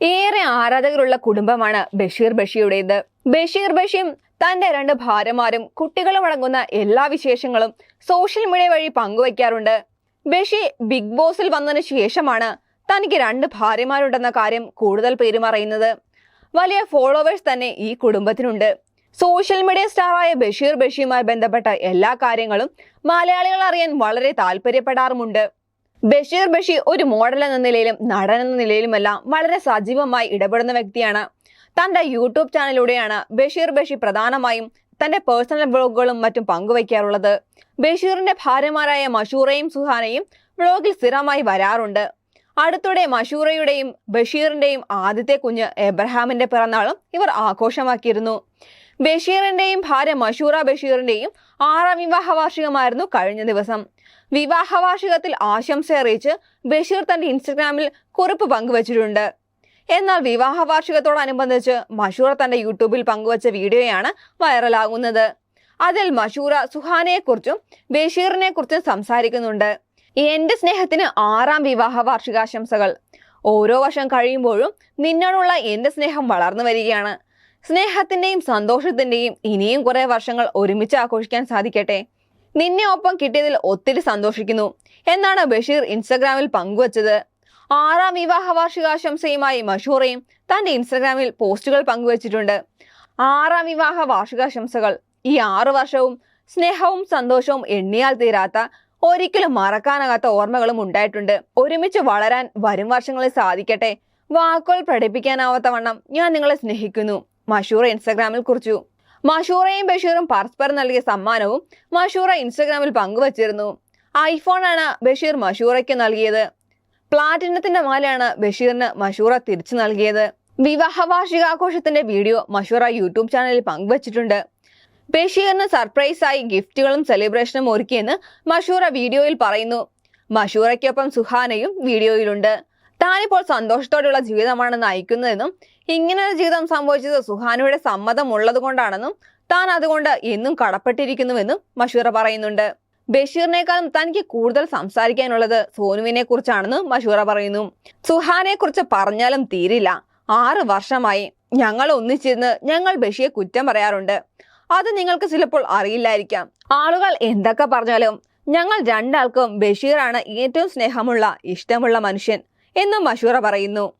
ഏറെ ആരാധകരുള്ള കുടുംബമാണ് ബഷീർ ബഷിയുടേത്. ബഷീർ ബഷിയും തന്റെ രണ്ട് ഭാര്യമാരും കുട്ടികളും അടങ്ങുന്ന എല്ലാ വിശേഷങ്ങളും സോഷ്യൽ മീഡിയ വഴി പങ്കുവയ്ക്കാറുണ്ട്. ബഷി ബിഗ് ബോസിൽ വന്നതിന് ശേഷമാണ് തനിക്ക് രണ്ട് ഭാര്യമാരുണ്ടെന്ന കാര്യം കൂടുതൽ പേരും അറിയുന്നത്. വലിയ ഫോളോവേഴ്സ് തന്നെ ഈ കുടുംബത്തിനുണ്ട്. സോഷ്യൽ മീഡിയ സ്റ്റാറായ ബഷീർ ബഷിയുമായി ബന്ധപ്പെട്ട എല്ലാ കാര്യങ്ങളും മലയാളികൾ അറിയാൻ വളരെ താല്പര്യപ്പെടാറുമുണ്ട്. ബഷീർ ബഷീർ ഒരു മോഡൽ എന്ന നിലയിലും നടൻ എന്ന നിലയിലുമെല്ലാം വളരെ സജീവമായി ഇടപെടുന്ന വ്യക്തിയാണ്. തന്റെ യൂട്യൂബ് ചാനലിലൂടെയാണ് ബഷീർ ബഷി പ്രധാനമായും തന്റെ പേഴ്സണൽ വ്ളോഗുകളും മറ്റും പങ്കുവയ്ക്കാറുള്ളത്. ബഷീറിന്റെ ഭാര്യമാരായ മഷൂറയും സുഹാനയും വ്ളോഗിൽ സ്ഥിരമായി വരാറുണ്ട്. അടുത്തിടെ മഷൂറയുടെയും ബഷീറിന്റെയും ആദ്യത്തെ കുഞ്ഞ് എബ്രഹാമിന്റെ പിറന്നാളും ഇവർ ആഘോഷമാക്കിയിരുന്നു. ബഷീറിന്റെയും ഭാര്യ മഷൂറ ബഷീറിന്റെയും ആറാം വിവാഹ വാർഷികമായിരുന്നു കഴിഞ്ഞ ദിവസം. വിവാഹ വാർഷികത്തിൽ ആശംസ അറിയിച്ച് ബഷീർ തന്റെ ഇൻസ്റ്റഗ്രാമിൽ കുറിപ്പ് പങ്കുവച്ചിട്ടുണ്ട്. എന്നാൽ വിവാഹ വാർഷികത്തോടനുബന്ധിച്ച് മഷൂറ തന്റെ യൂട്യൂബിൽ പങ്കുവച്ച വീഡിയോയാണ് വൈറലാകുന്നത്. അതിൽ മഷൂറ സുഹാനയെക്കുറിച്ചും ബഷീറിനെ കുറിച്ചും സംസാരിക്കുന്നുണ്ട്. എന്റെ സ്നേഹത്തിന് ആറാം വിവാഹ വാർഷികാശംസകൾ ഓരോ വർഷം കഴിയുമ്പോഴും നിന്നോടുള്ള എന്റെ സ്നേഹം വളർന്നു വരികയാണ്. സ്നേഹത്തിന്റെയും സന്തോഷത്തിന്റെയും ഇനിയും കുറെ വർഷങ്ങൾ ഒരുമിച്ച് ആഘോഷിക്കാൻ സാധിക്കട്ടെ. നിന്നെ ഒപ്പം കിട്ടിയതിൽ ഒത്തിരി സന്തോഷിക്കുന്നു. എന്നാണ് ബഷീർ ഇൻസ്റ്റഗ്രാമിൽ പങ്കുവച്ചത്. ആറാം വിവാഹ വാർഷികാശംസയുമായി മഷൂറയും തന്റെ ഇൻസ്റ്റഗ്രാമിൽ പോസ്റ്റുകൾ പങ്കുവച്ചിട്ടുണ്ട്. ആറാം വിവാഹ വാർഷികാശംസകൾ. ഈ ആറു വർഷവും സ്നേഹവും സന്തോഷവും എണ്ണിയാൽ തീരാത്ത ഒരിക്കലും മറക്കാനാകാത്ത ഓർമ്മകളും ഉണ്ടായിട്ടുണ്ട്. ഒരുമിച്ച് വളരാൻ വരും വർഷങ്ങളിൽ സാധിക്കട്ടെ. വാക്കുകൾ പ്രകടിപ്പിക്കാനാവാത്ത വണ്ണം ഞാൻ നിങ്ങളെ സ്നേഹിക്കുന്നു. മഷൂറ ഇൻസ്റ്റാഗ്രാമിൽ കുറിച്ചു. മഷൂറയും ബഷീറും പരസ്പരം നൽകിയ സമ്മാനവും മഷൂറ ഇൻസ്റ്റഗ്രാമിൽ പങ്കുവച്ചിരുന്നു. ആണ് ബഷീർ മഷൂറയ്ക്ക് നൽകിയത്. പ്ലാറ്റിനത്തിന്റെ മാലയാണ് ബഷീറിന് മഷൂറ തിരിച്ചു നൽകിയത്. വിവാഹ വാർഷികാഘോഷത്തിന്റെ വീഡിയോ മഷൂറ യൂട്യൂബ് ചാനലിൽ പങ്കുവച്ചിട്ടുണ്ട്. ബഷീറിന് സർപ്രൈസായി ഗിഫ്റ്റുകളും സെലിബ്രേഷനും ഒരുക്കിയെന്ന് മഷൂറ വീഡിയോയിൽ പറയുന്നു. മഷൂറയ്ക്കൊപ്പം സുഹാനയും വീഡിയോയിലുണ്ട്. താനിപ്പോൾ സന്തോഷത്തോടെയുള്ള ജീവിതമാണ് നയിക്കുന്നതെന്നും ഇങ്ങനൊരു ജീവിതം സംഭവിച്ചത് സുഹാനയുടെ സമ്മതം ഉള്ളത് കൊണ്ടാണെന്നും താൻ അതുകൊണ്ട് എന്നും കടപ്പെട്ടിരിക്കുന്നുവെന്നും മഷൂറ പറയുന്നുണ്ട്. ബഷീറിനേക്കാളും തനിക്ക് കൂടുതൽ സംസാരിക്കാനുള്ളത് സോനുവിനെ കുറിച്ചാണെന്ന് മഷൂറ പറയുന്നു. സുഹാനെ കുറിച്ച് പറഞ്ഞാലും തീരില്ല. ആറ് വർഷമായി ഞങ്ങൾ ഒന്നിച്ചിരുന്ന് ഞങ്ങൾ ബഷിയെ കുറ്റം പറയാറുണ്ട്. അത് നിങ്ങൾക്ക് ചിലപ്പോൾ അറിയില്ലായിരിക്കാം. ആളുകൾ എന്തൊക്കെ പറഞ്ഞാലും ഞങ്ങൾ രണ്ടാൾക്കും ബഷീറാണ് ഏറ്റവും സ്നേഹമുള്ള ഇഷ്ടമുള്ള മനുഷ്യൻ എന്നും മഷൂറ പറയുന്നു.